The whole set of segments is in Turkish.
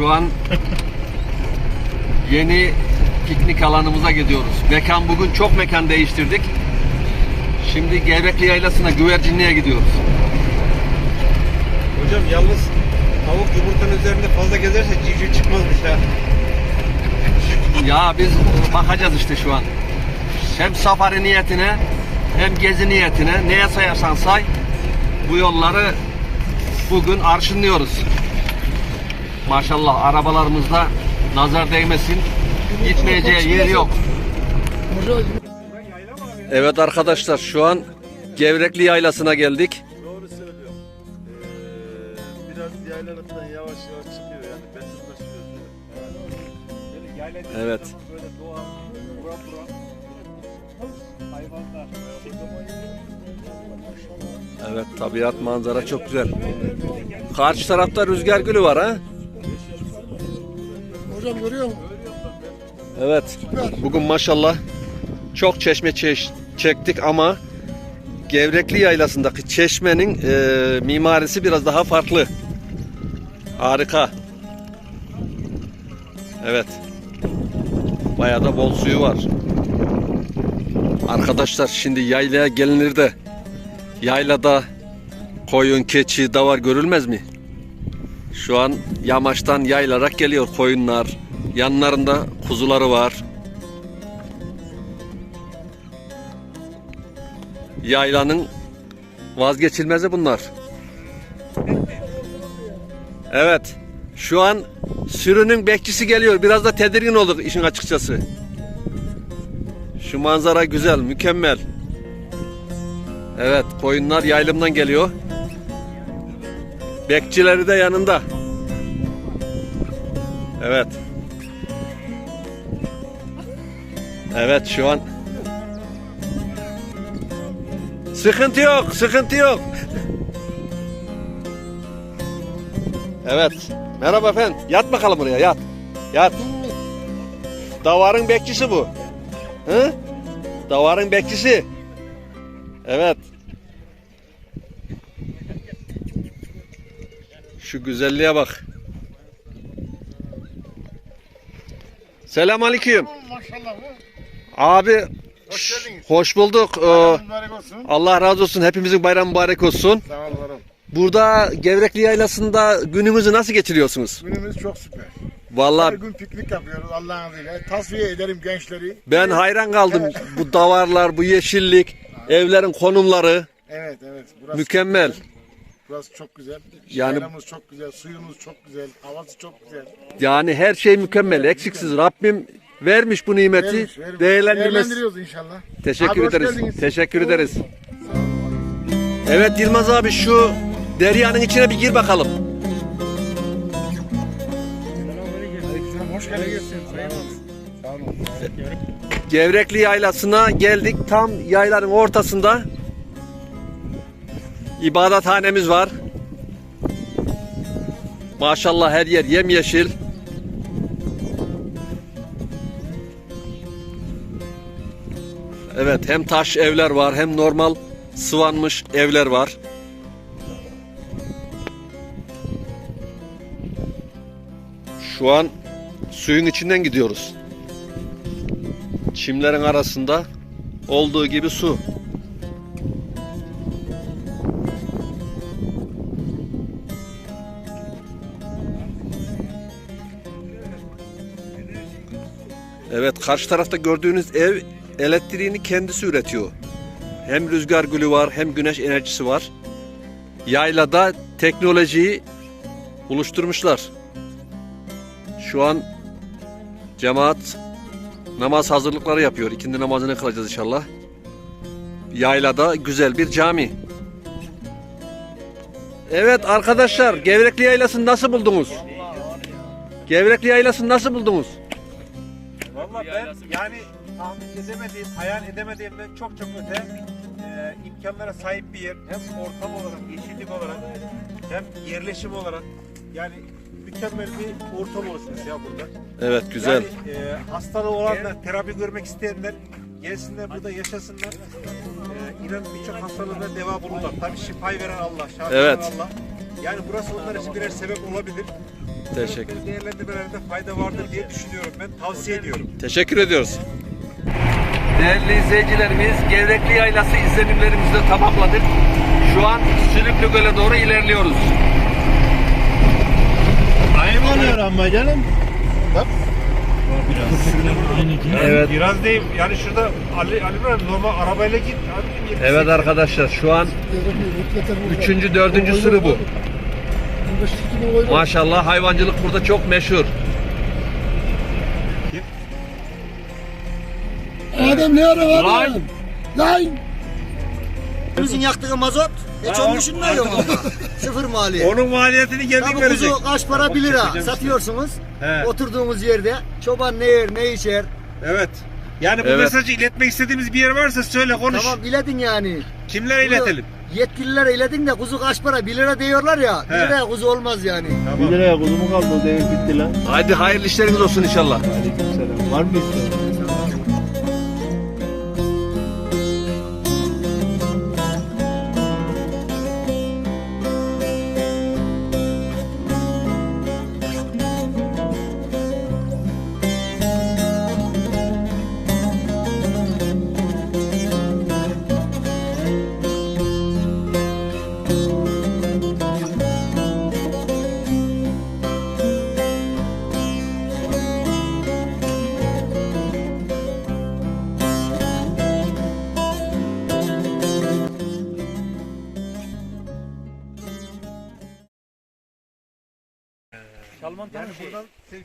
Şu an yeni piknik alanımıza gidiyoruz. Mekan bugün çok mekan değiştirdik. Şimdi Gevrekli Yaylası'na güvercinliğe gidiyoruz. Hocam yalnız tavuk yumurtanın üzerinde fazla gezerse civciv çıkmazmış ha. Ya biz bakacağız işte şu an. Hem safari niyetine hem gezi niyetine neye sayarsan say bu yolları bugün arşınlıyoruz. Maşallah arabalarımızda nazar değmesin. Gitmeyeceği yer yok. Evet arkadaşlar şu an Gevrekli Yaylası'na geldik. Doğru söylüyorum. Ee, biraz yaylalıktan yavaş yavaş çıkıyor yani. Böyle yayla Evet. böyle doğa, bura bura. Hayvanlar. Evet tabiat manzara çok güzel. Karşı tarafta rüzgar gülü var ha. Hocam görüyor musun? Evet. Bugün maşallah çok çeşme çeş- çektik ama Gevrekli Yaylası'ndaki çeşmenin e, mimarisi biraz daha farklı. Harika. Evet. Bayağı da bol suyu var. Arkadaşlar şimdi yaylaya gelinir de yaylada koyun, keçi, davar görülmez mi? Şu an yamaçtan yaylarak geliyor koyunlar. Yanlarında kuzuları var. Yaylanın vazgeçilmezi bunlar. Evet. Şu an sürünün bekçisi geliyor. Biraz da tedirgin olduk işin açıkçası. Şu manzara güzel, mükemmel. Evet, koyunlar yaylımdan geliyor. Bekçileri de yanında. Evet. Evet şu an Sıkıntı yok, sıkıntı yok. Evet. Merhaba efendim. Yat bakalım buraya, yat. Yat. Davarın bekçisi bu. Hı? Davarın bekçisi. Evet. Şu güzelliğe bak. Selam aleyküm. Maşallah. Abi Hoş hoş bulduk. Ee. Allah razı olsun. Hepimizin bayramı mübarek olsun. Sağ ol varım. Burada Gevrekli Yaylası'nda günümüzü nasıl geçiriyorsunuz? Günümüz çok süper. Her Vallahi gün piknik yapıyoruz Allah'ın izniyle. Tasfiye ederim gençleri. ben hayran kaldım. Bu davarlar, bu yeşillik, evlerin konumları Evet evet. Burası mükemmel. Güzel. Burası çok güzel. Yani- Yaylamız çok güzel. Suyumuz çok güzel. Havası çok güzel. Yani her şey mükemmel, eksiksiz. Rabbim vermiş bu nimeti. Vermiş, vermiş. Değerlendiriyoruz inşallah. Teşekkür Abi hoş ederiz. geldiniz. Teşekkür ederiz. Evet Yılmaz abi şu deryanın içine bir gir bakalım. Hoş geldiniz. Gevrekli Yaylası'na geldik. Tam yaylanın ortasında ibadethanemiz var. Maşallah her yer yemyeşil. Evet hem taş evler var hem normal sıvanmış evler var. Şu an suyun içinden gidiyoruz. Çimlerin arasında olduğu gibi su. Evet karşı tarafta gördüğünüz ev elektriğini kendisi üretiyor. Hem rüzgar gülü var hem güneş enerjisi var. Yaylada teknolojiyi buluşturmuşlar. Şu an cemaat namaz hazırlıkları yapıyor. İkindi namazını kılacağız inşallah. Yaylada güzel bir cami. Evet arkadaşlar Gevrekli Yaylası'nı nasıl buldunuz? Gevrekli Yaylası'nı nasıl buldunuz? Ben yani tahmin edemediğim, hayal edemediğimden çok çok öte e, imkanlara sahip bir yer. Hem ortam olarak, yeşillik olarak hem yerleşim olarak yani mükemmel bir ortam oluşmuş ya burada. Evet güzel. Yani e, hastalığı olanlar, terapi görmek isteyenler gelsinler burada yaşasınlar. E, inan birçok hastalığına deva bulurlar. Tabii şifayı veren Allah, şafi Evet. veren Allah. Yani burası onlar için birer sebep olabilir. Teşekkür. Bu Değerlendirmelerinde fayda vardır diye düşünüyorum ben. Tavsiye ediyorum. Teşekkür ediyoruz. Değerli izleyicilerimiz, Gevrekli Yaylası izlenimlerimizi de tamamladık. Şu an Sülüklü Göl'e doğru ilerliyoruz. Ayıp oluyor ama canım. Evet. Biraz değil. Yani şurada Ali Ali Bey normal arabayla git. Evet arkadaşlar şu an üçüncü, dördüncü sürü bu. Maşallah hayvancılık burada çok meşhur. Adam ne ara var Lan! lan? Bizim yaktığı mazot hiç onu düşünmüyor mu? Sıfır maliyet. Onun maliyetini geldik Tabii verecek. kuzu kaç para 1 lira satıyorsunuz. Oturduğumuz yerde çoban ne yer ne içer. Evet. Yani bu Evet. mesajı iletmek istediğimiz bir yer varsa söyle konuş. Tamam iledin yani. Kimlere iletelim? Yetkililere iledin de kuzu kaç para 1 lira diyorlar ya. 1 He. liraya kuzu olmaz yani. Bir liraya kuzumu kaldı o devir bitti lan. Hadi hayırlı işleriniz olsun inşallah. Aleykümselam. Var mı isteğin?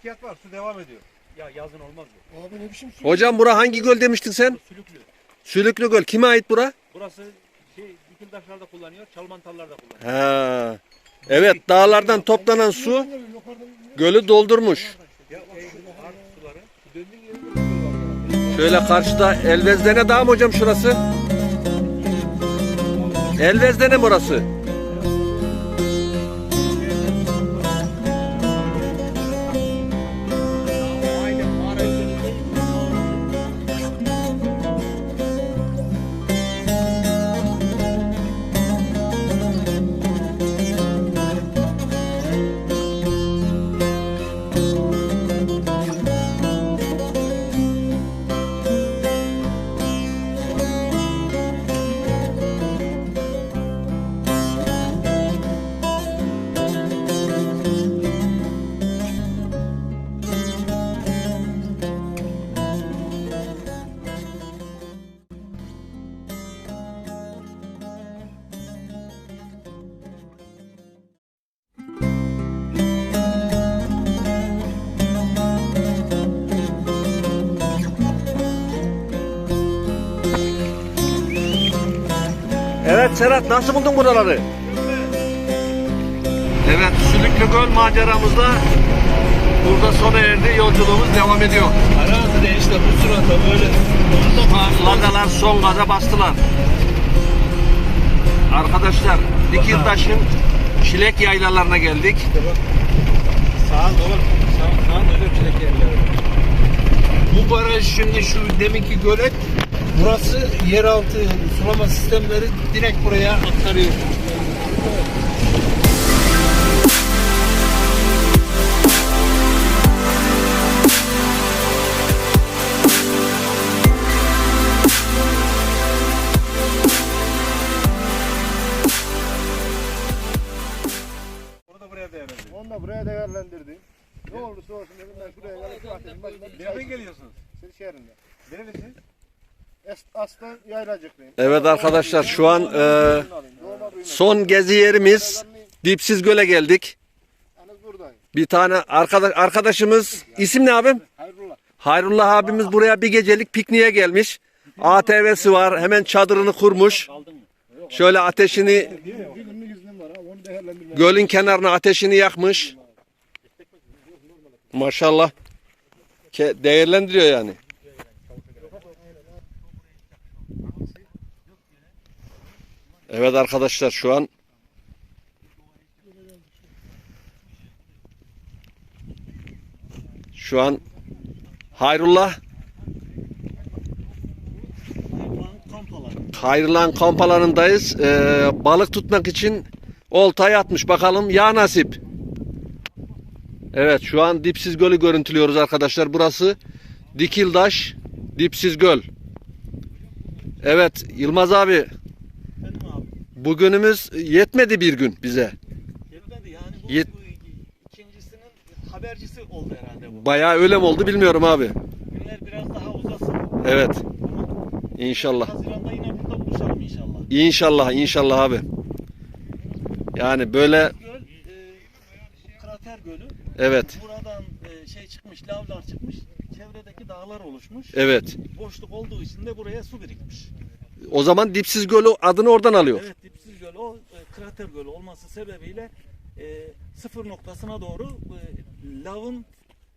Sevkiyat var. Su devam ediyor. Abi ne biçim su? Hocam bura hangi göl demiştin sen? Sülüklü. Sülüklü Göl. Kime ait bura? Burası şey dikildaşlarda kullanıyor, çalmantallarda kullanıyor. Ha. Evet dağlardan toplanan su gölü doldurmuş. Şöyle karşıda Elvezdene Dağ mı hocam şurası? Elvezdene mi orası? Serhat nasıl buldun buraları? Evet Sülüklü Göl maceramızda burada sona erdi. Yolculuğumuz devam ediyor. Arazide işte bu sırada böyle. Lagalar son gaza bastılar. Arkadaşlar Dikiltaş'ın çilek yaylalarına geldik. Sağ doğru, sağ, sağ öyle çilek yerleri. Bu baraj şimdi şu deminki gölet, burası yeraltı sulama sistemleri direkt buraya aktarıyor. Onu da buraya değerlendirelim. Onu da buraya değerlendirdi. Ne olursa olsun dedim ben şuraya gelip şu Nereden geliyorsunuz? içeyim şehrinde. Nerelisiniz? Es, aslan yaylacıklıyım. Evet arkadaşlar şu an e, son gezi yerimiz Dipsiz Göl'e geldik. Bir tane arkadaş arkadaşımız isim ne abim? Hayrullah. Hayrullah abimiz buraya bir gecelik pikniğe gelmiş. ATV'si var. Hemen çadırını kurmuş. Şöyle ateşini gölün kenarına ateşini yakmış. Maşallah. Değerlendiriyor yani. Evet arkadaşlar şu an şu an Hayrullah Hayrullah'ın kamp alanındayız. Ee, balık tutmak için Oltayı atmış bakalım ya nasip. Evet şu an dipsiz gölü görüntülüyoruz arkadaşlar. Burası Dikildaş Dipsiz Göl. Evet Yılmaz abi. Bugünümüz yetmedi bir gün bize. Yetmedi yani bu, Yet- bu ikincisinin habercisi oldu herhalde bu. Bayağı öyle mi oldu bilmiyorum abi. Günler biraz daha uzasın. Evet inşallah. Haziran'da yine burada buluşalım inşallah. İnşallah inşallah abi. Yani böyle Göl, e, krater gölü. evet Buradan e, şey çıkmış, lavlar çıkmış. Çevredeki dağlar oluşmuş. evet. Boşluk olduğu için de buraya su birikmiş. O zaman dipsiz gölü adını oradan alıyor. Evet, göl o e, krater gölü olması sebebiyle e, sıfır noktasına doğru e, lavın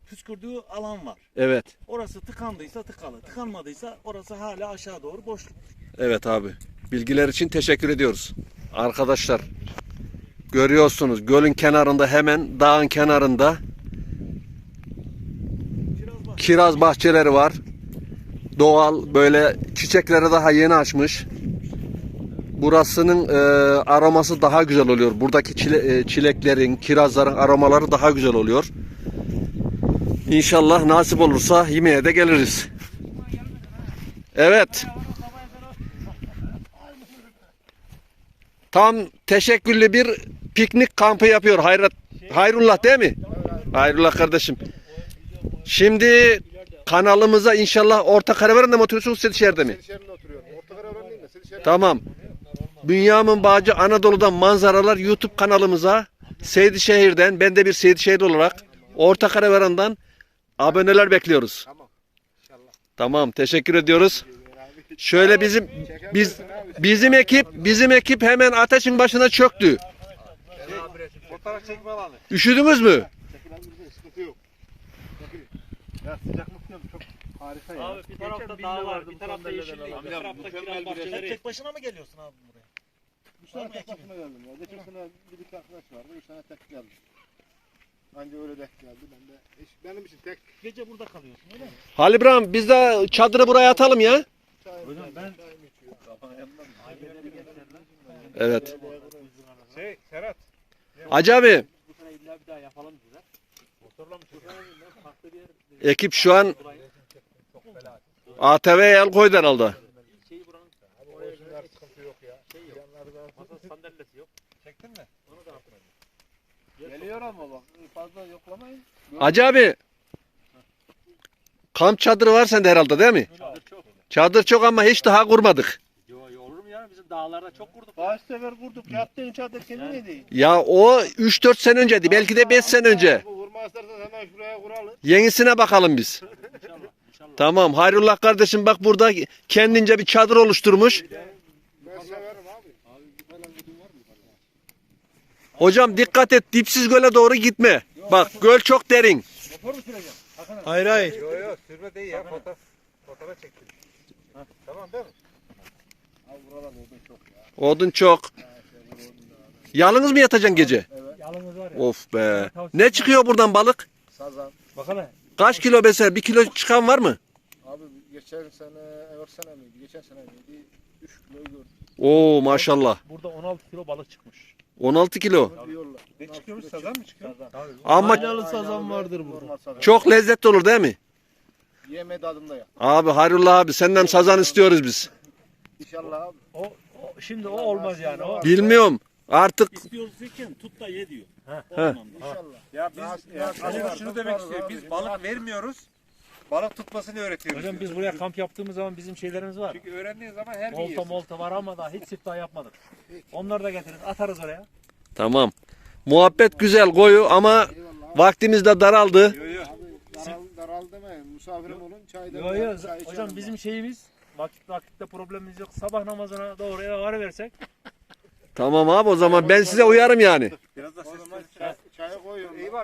püskürdüğü alan var. Evet. Orası tıkandıysa tıkalı, tıkanmadıysa orası hala aşağı doğru boşluk. Evet abi. Bilgiler için teşekkür ediyoruz. Arkadaşlar görüyorsunuz gölün kenarında hemen dağın kenarında Kiraz bahçeleri var. Doğal böyle çiçekleri daha yeni açmış. Burasının e, aroması daha güzel oluyor. Buradaki çile- e, çileklerin, kirazların aromaları daha güzel oluyor. İnşallah nasip olursa yemeğe de geliriz. Evet. Tam teşekküllü bir piknik kampı yapıyor Hayrat Hayrullah değil mi? Hayrullah kardeşim. Şimdi kanalımıza inşallah Orta Karaveren'de mi oturuyorsunuz Sedişehir'de mi? Tamam. Bünyamin Bağcı Anadolu'dan manzaralar YouTube kanalımıza Seydişehir'den ben de bir Seydişehirli olarak Orta Karaveren'den aboneler bekliyoruz. Tamam. İnşallah. Tamam teşekkür ediyoruz. Şöyle bizim biz bizim ekip bizim ekip hemen ateşin başına çöktü. Fotoğraf çekme alanı. Üşüdünüz mü? Ya sıcaklık çok harika ya. Abi bir tarafta dağ var, bir tarafta yeşillik, bir tarafta kiraz bahçeleri. Tek başına mı geliyorsun abi buraya? Bu sene tek başıma geldim ya. Geçen sene bir iki arkadaş vardı. Bu sene tek geldim. Anca öyle denk geldi. Ben de hiç, benim için tek Gece burada kalıyorsun öyle mi? Halil İbrahim biz de çadırı buraya atalım ya. Hocam ben- Evet. Şey Serhat. Hacı abi Bu sene illa bir daha yapalım diyorlar. ekip şu an ATV'ye el koydu herhalde. Şeyi buranın Oraya sıkıntı yok ya. Sandalyesi yok. Çektin mi? Geliyor ama bak fazla yoklamayın. Hacı abi kamp çadırı var sende herhalde değil mi? Çadır çok. Çadır çok ama hiç daha kurmadık. Yo, yo, olur mu ya? Bizim dağlarda çok kurduk. Kaç sefer kurduk. Yattığın çadır senin neydi? Ya o 3-4 sene önceydi belki de 5 sene önce. Bu vurma istersen hemen şuraya kuralım. Yenisine bakalım biz. İnşallah. İnşallah. Tamam Hayrullah kardeşim bak burada kendince bir çadır oluşturmuş. Ben severim abi. Hocam dikkat et dipsiz göle doğru gitme. Bak göl çok derin. Hayır hayır. Yok yok sürme değil ya fotoğraf. Fotoğraf çektim. Ha, tamam değil mi? Abi buralar odun çok ya. Odun çok. Yalnız mı yatacaksın gece? Yalnız var ya. Of be. Ne çıkıyor buradan balık? Sazan. Bakalım. Kaç kilo mesela? Bir kilo çıkan var mı? Abi geçen sene, evvel sene miydi? Geçen sene miydi? 3 kiloyu gördüm. Oo maşallah. Burada 16 kilo balık çıkmış. 16 kilo. Ne çıkıyormuş sazan mı çıkıyor? Ama Aynalı sazan vardır burada. çok lezzetli olur değil mi? Yeme tadında ya. Abi Hayrullah abi senden sazan istiyoruz biz. İnşallah abi. O, o şimdi o olmaz yani. O Bilmiyorum. Artık istiyorsun tut da ye diyor. He. İnşallah. Ya biz ya, var? şunu demek istiyor. Biz balık vermiyoruz. Balık tutmasını öğretiyoruz. Hocam biz buraya kamp yaptığımız zaman bizim şeylerimiz var. Çünkü öğrendiğin zaman her gün Molta yiyorsun. molta var ama daha hiç siftah yapmadık. Onları da getiririz atarız oraya. tamam. Muhabbet güzel koyu ama Eyvallah. vaktimiz de daraldı. Yo, yo. Abi daral, daral demeyin. Misafirim olun. Çay Yo yo hocam bizim şeyimiz vakit vakitte problemimiz yok. Sabah namazına doğru eve varıversek Tamam abi o zaman ben size uyarım yani. Biraz da O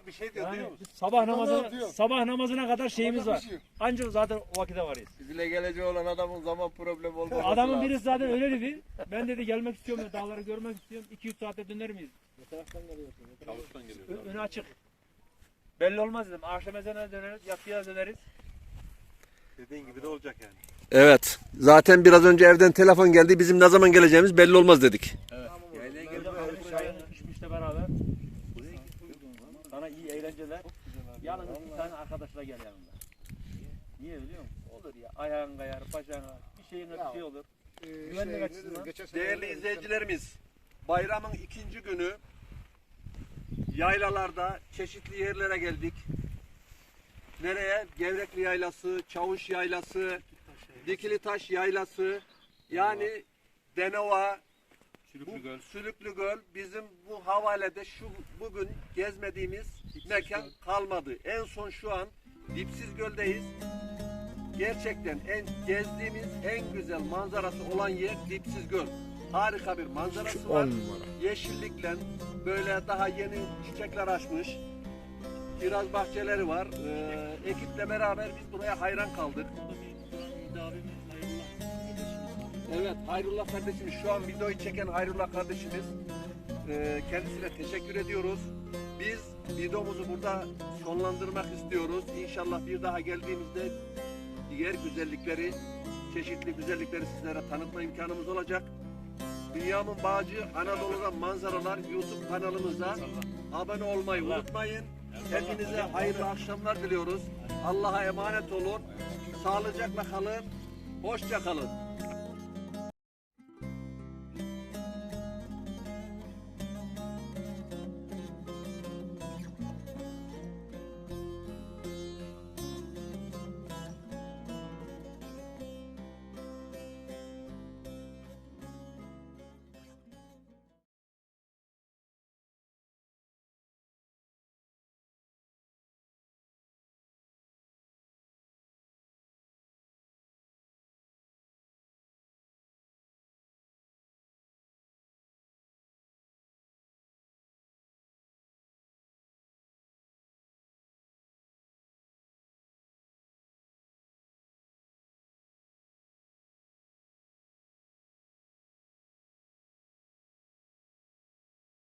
bir şey diyor yani duyuyor musun? sabah Tamam, namazına diyor. sabah namazına kadar şeyimiz var. şey. Ancak zaten o vakite varız. Bizle geleceği olan adamın zaman problemi olmaz. Adamın birisi zaten öyle dedi. Ben dedi gelmek istiyorum dağları görmek istiyorum. 2-3 saatte döner miyiz? Ö- önü açık. Belli olmaz dedim. Akşam ezanına döneriz, yatıya döneriz. Dediğin gibi de olacak yani. Evet. Zaten biraz önce evden telefon geldi. Bizim ne zaman geleceğimiz belli olmaz dedik. Yaylaya gelip iyi eğlenceler. Yalnız bir tane arkadaşla gel yanında. Niye biliyor musun? Olur ya ayağın kayar, bacağın kayar, bir şeyine bir şey olur. Ee, Güvenlik şey, açısından. Değerli izleyicilerimiz, bayramın ikinci günü yaylalarda çeşitli yerlere geldik. Nereye? Gevrekli Yaylası, Çavuş Yaylası, Dikili Taş Yaylası, yani Denova, Sülüklü Göl. Sülüklü Göl bizim bu havalede şu bugün gezmediğimiz mekan kalmadı. En son şu an Dipsiz Göl'deyiz. Gerçekten en gezdiğimiz en güzel manzarası olan yer Dipsiz Göl. Harika bir manzarası var. Yeşillikle böyle daha yeni çiçekler açmış. Kiraz bahçeleri var. Ee, ekiple beraber biz buraya hayran kaldık. Evet Hayrullah kardeşimiz şu an videoyu çeken Hayrullah kardeşimiz. Ee, kendisine teşekkür ediyoruz. Biz videomuzu burada sonlandırmak istiyoruz. İnşallah bir daha geldiğimizde diğer güzellikleri, çeşitli güzellikleri sizlere tanıtma imkanımız olacak. Dünyamın Bağcı Anadolu'dan manzaralar YouTube kanalımıza abone olmayı unutmayın. Hepinize hayırlı akşamlar diliyoruz. Allah'a emanet olun. Sağlıcakla kalın. Hoşça kalın.